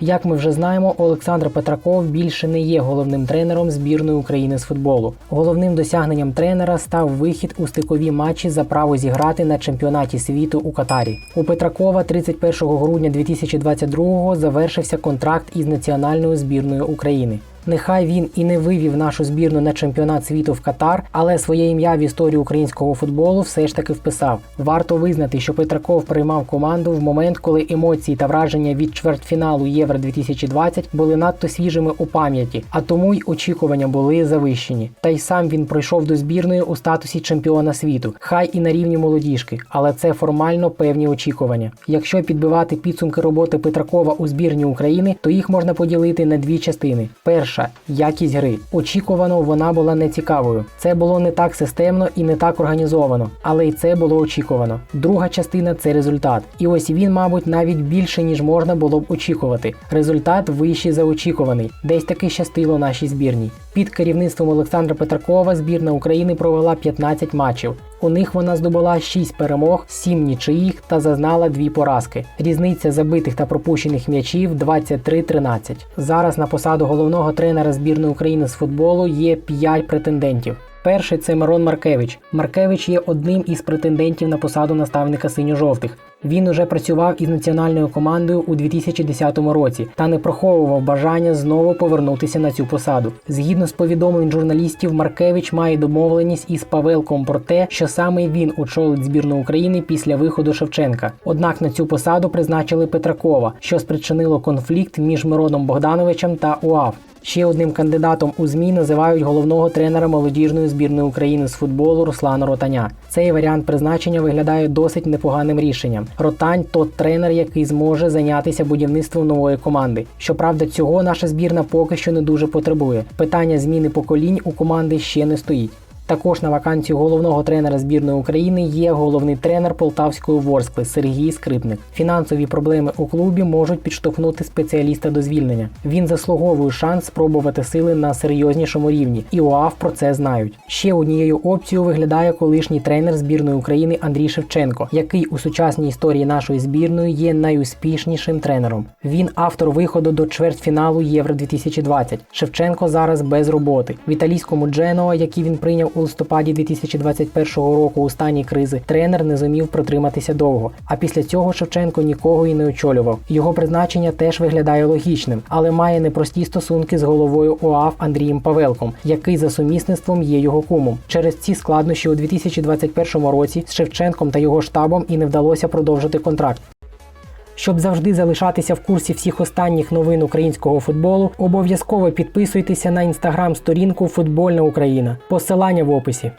Як ми вже знаємо, Олександр Петраков більше не є головним тренером збірної України з футболу. Головним досягненням тренера став вихід у стикові матчі за право зіграти на чемпіонаті світу у Катарі. У Петракова 31 грудня 2022-го завершився контракт із національною збірною України. Нехай він і не вивів нашу збірну на чемпіонат світу в Катар, але своє ім'я в історію українського футболу все ж таки вписав. Варто визнати, що Петраков приймав команду в момент, коли емоції та враження від чвертьфіналу Євро 2020 були надто свіжими у пам'яті, а тому й очікування були завищені. Та й сам він пройшов до збірної у статусі чемпіона світу, хай і на рівні молодіжки, але це формально певні очікування. Якщо підбивати підсумки роботи Петракова у збірні України, то їх можна поділити на дві частини. Перша якість гри. Очікувано, вона була нецікавою. Це було не так системно і не так організовано, але й це було очікувано. Друга частина це результат. І ось він, мабуть, навіть більше ніж можна було б очікувати. Результат вищий за очікуваний. Десь таки щастило нашій збірній. Під керівництвом Олександра Петракова збірна України провела 15 матчів. У них вона здобула 6 перемог, 7 нічиїх та зазнала 2 поразки. Різниця забитих та пропущених м'ячів 23-13. Зараз на посаду головного тренера збірної України з футболу є 5 претендентів. Перший це Мирон Маркевич. Маркевич є одним із претендентів на посаду наставника синьо-жовтих. Він уже працював із національною командою у 2010 році та не приховував бажання знову повернутися на цю посаду. Згідно з повідомлень журналістів, Маркевич має домовленість із Павелком про те, що саме він очолить збірну України після виходу Шевченка. Однак на цю посаду призначили Петракова, що спричинило конфлікт між Мироном Богдановичем та УАВ. Ще одним кандидатом у змі називають головного тренера молодіжної збірної України з футболу Руслана Ротаня. Цей варіант призначення виглядає досить непоганим рішенням. Ротань то тренер, який зможе зайнятися будівництвом нової команди. Щоправда, цього наша збірна поки що не дуже потребує. Питання зміни поколінь у команди ще не стоїть. Також на вакансію головного тренера збірної України є головний тренер Полтавської Ворскли Сергій Скрипник. Фінансові проблеми у клубі можуть підштовхнути спеціаліста до звільнення. Він заслуговує шанс спробувати сили на серйознішому рівні, і ОАВ про це знають. Ще однією опцією виглядає колишній тренер збірної України Андрій Шевченко, який у сучасній історії нашої збірної є найуспішнішим тренером. Він автор виходу до чвертьфіналу Євро 2020. Шевченко зараз без роботи. В італійському Дженоа, який він прийняв у листопаді 2021 року у стані кризи, тренер не зумів протриматися довго. А після цього Шевченко нікого і не очолював. Його призначення теж виглядає логічним, але має непрості стосунки з головою ОАВ Андрієм Павелком, який за сумісництвом є його кумом. Через ці складнощі у 2021 році з Шевченком та його штабом і не вдалося продовжити контракт. Щоб завжди залишатися в курсі всіх останніх новин українського футболу, обов'язково підписуйтеся на інстаграм-сторінку Футбольна Україна. Посилання в описі.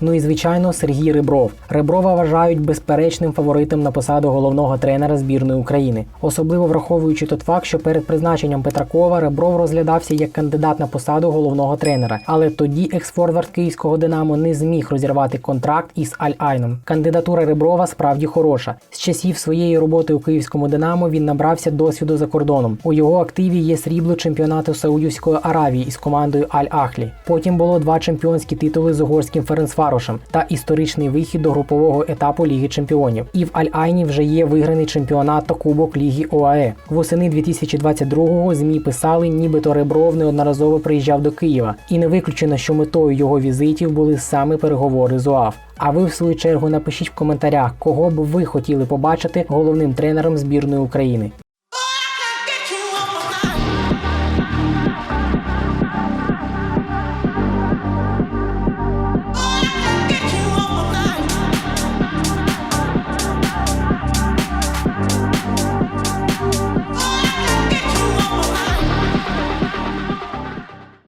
Ну і звичайно, Сергій Ребров. Реброва вважають безперечним фаворитом на посаду головного тренера збірної України, особливо враховуючи тот факт, що перед призначенням Петракова Ребров розглядався як кандидат на посаду головного тренера. Але тоді ексфорвард київського Динамо не зміг розірвати контракт із Аль-Айном. Кандидатура Реброва справді хороша. З часів своєї роботи у київському Динамо він набрався досвіду за кордоном. У його активі є срібло чемпіонату Саудівської Аравії із командою Аль-Ахлі. Потім було два чемпіонські титули з угорським Ференцфарошем та історичний вихід до групового етапу Ліги Чемпіонів. І в Аль-Айні вже є виграний чемпіонат та Кубок Ліги ОАЕ. Восени 2022-го ЗМІ писали, нібито Ребров неодноразово приїжджав до Києва, і не виключено, що метою його візитів були саме переговори з ОАФ. А ви, в свою чергу, напишіть в коментарях, кого б ви хотіли побачити головним тренером збірної України.